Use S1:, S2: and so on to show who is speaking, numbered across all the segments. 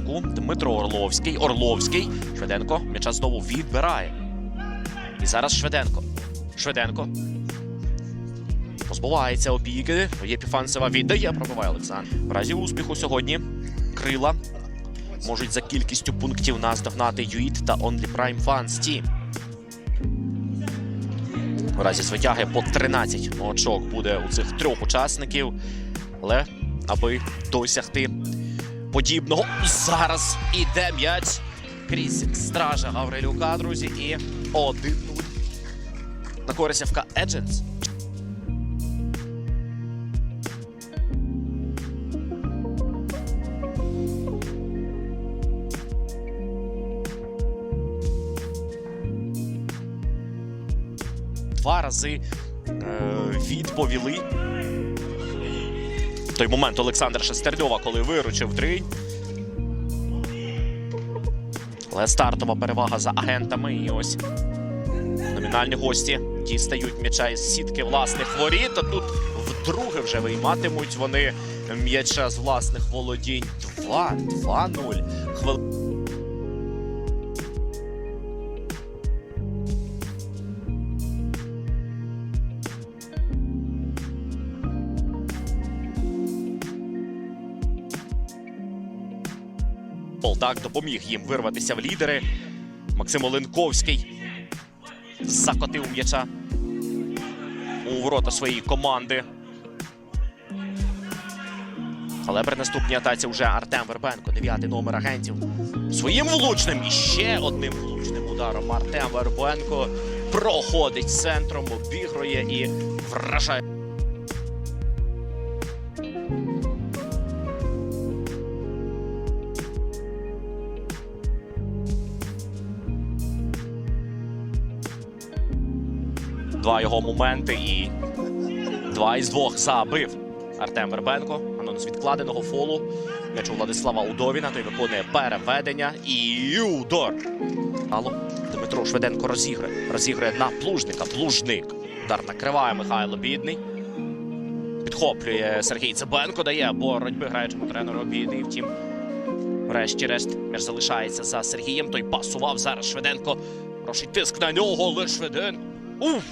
S1: штовху. Дмитро Орловський. Орловський. Швиденко. М'яча знову відбирає. І зараз Швиденко. Швиденко. Позбувається опіки. Єпіфанцева віддає, пробиває Олександр. В разі успіху сьогодні крила можуть за кількістю пунктів наздогнати Юїт та Only Prime Fans Team. В разі звитяги по 13 очок буде у цих трьох учасників. Але аби досягти подібного, зараз іде м'яч крізь стража Гаврилюка, друзі, і 1-0 на користь ФК Едженс. Два рази е, відповіли. Той момент Олександра Шестерньова, коли виручив три. Але стартова перевага за агентами. І ось номінальні гості дістають м'яча із сітки власних воріт. А тут вдруге вже вийматимуть вони м'яча з власних володінь. 2-2-0. Хвили... Так допоміг їм вирватися в лідери. Максим Оленковський закотив м'яча у ворота своєї команди. Але при наступній атаці вже Артем Вербенко, дев'ятий номер агентів. Своїм влучним і ще одним влучним ударом Артем Вербенко проходить центром, обігрує і вражає. Два його моменти і два із двох забив Артем Вербенко. Ано з відкладеного фолу. М'яч у Владислава Удовіна. Той виконує переведення і удар. Алло. Дмитро Швиденко розігрує. Розігрує на плужника. Плужник. Удар накриває Михайло Бідний. Підхоплює Сергій Цибенко, дає боротьби граючому тренеру Бідний. Втім, врешті-решт м'яч залишається за Сергієм. Той пасував зараз Швиденко. Хороший тиск на нього, але Швиденко. Уф!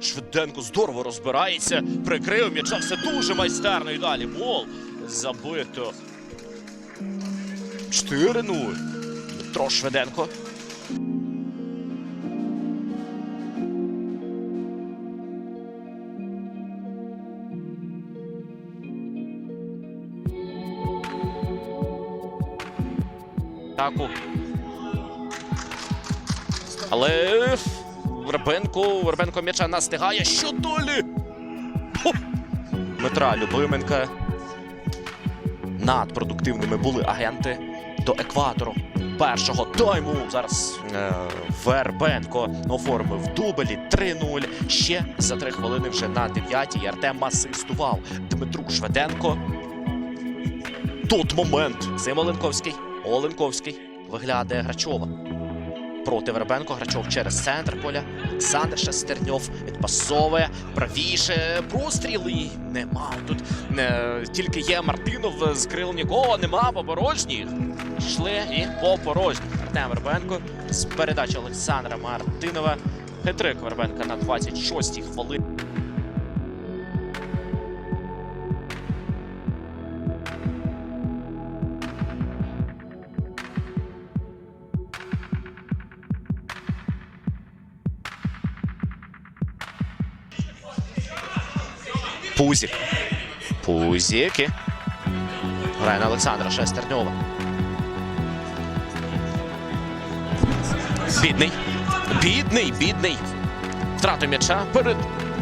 S1: Швиденко здорово розбирається. Прикрив м'яча все дуже майстерно. І далі гол забито. 4-0. Дмитро Швиденко. Але Вербенко, Вербенко м'яча настигає. Що далі? Хо! Дмитра Любименка. Надпродуктивними були агенти до екватору першого тайму. Зараз е, Вербенко оформив дублі 3-0. Ще за три хвилини вже на 9-й Артем асистував Дмитру Шведенко. Тут момент. Сим Оленковський. Оленковський виглядає Грачова. Проти Вербенко Грачов через центр поля. Олександр Шестерньов відпасовує правіше. Простріл і нема. Тут не, тільки є Мартинов з крил нікого. Нема поборожніх. Йшли і по порожніх. Артем Вербенко з передачі Олександра Мартинова. Хитрик Вербенка на 26-й хвилині. Пузік. Пузіки. Грає на Олександра Шестерньова. Бідний. Бідний, бідний. Втрату м'яча перед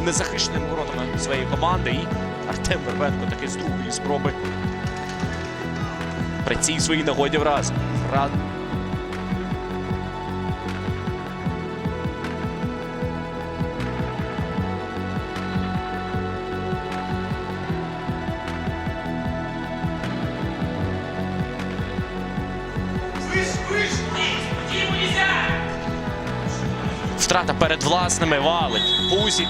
S1: незахищеними воротами своєї команди. І Артем Вербенко таки з другої спроби. При цій своїй нагоді враз. Втрата перед власними валить. Пузік.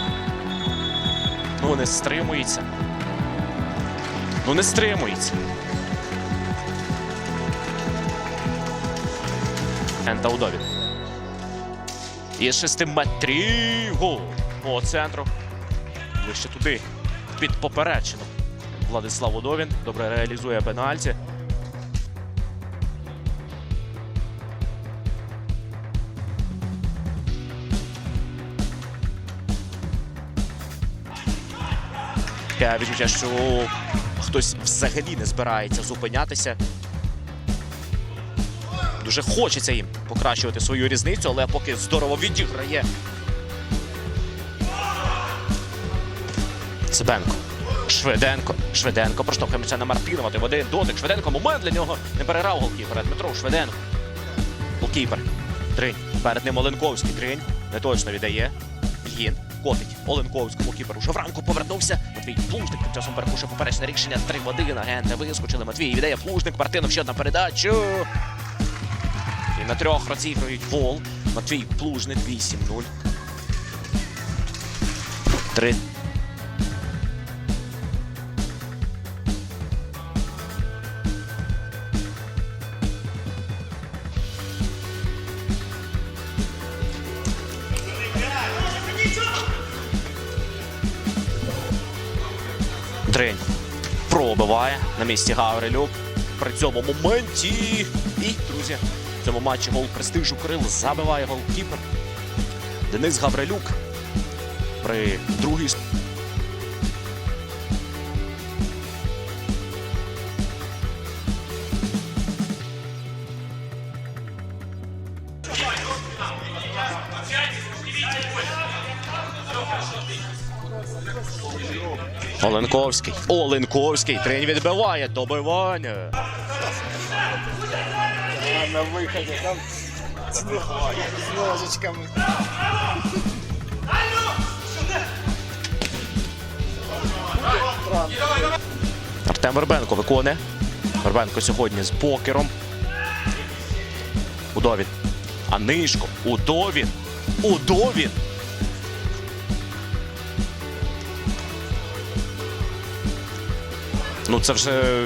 S1: Ну не стримується. Ну не стримується. Ента Удовін. Із шести метрів. Гол по центру. Ближче туди. Під поперечину. Владислав Удовін добре реалізує пенальті. Таке відчуття, що хтось взагалі не збирається зупинятися. Дуже хочеться їм покращувати свою різницю, але поки здорово відіграє. Цибенко. Швиденко. Швиденко проштовхує м'яча на Мартинова. Ти в один дотик. Швиденко. Момент для нього не переграв голкіпера. Дмитро Швиденко. Голкіпер. Тринь. Перед ним Оленковський. Тринь. Не точно віддає. Ільїн. Котить. Оленковському кіперу. Вже вранку повернувся. Матвій Плужник тим часом перепушив поперечне рішення. 3 в 1. Агенти вискочили. Матвій віддає Плужник. Мартинов ще одна передача. І на трьох розігрують гол. Матвій Плужник 8-0. Три. Дрень пробиває на місці Гаврилюк. При цьому моменті. І, друзі, в цьому матчі гол престижу Крил забиває голкіпер. Денис Гаврилюк. При другій с- Оленковський. Оленковський. Трень відбиває. Добивання.
S2: На выходе там с ножичками.
S1: Артем Вербенко виконує. Вербенко сьогодні з покером. Удовін. Анишко. Удовін. Удовін. Ну це вже.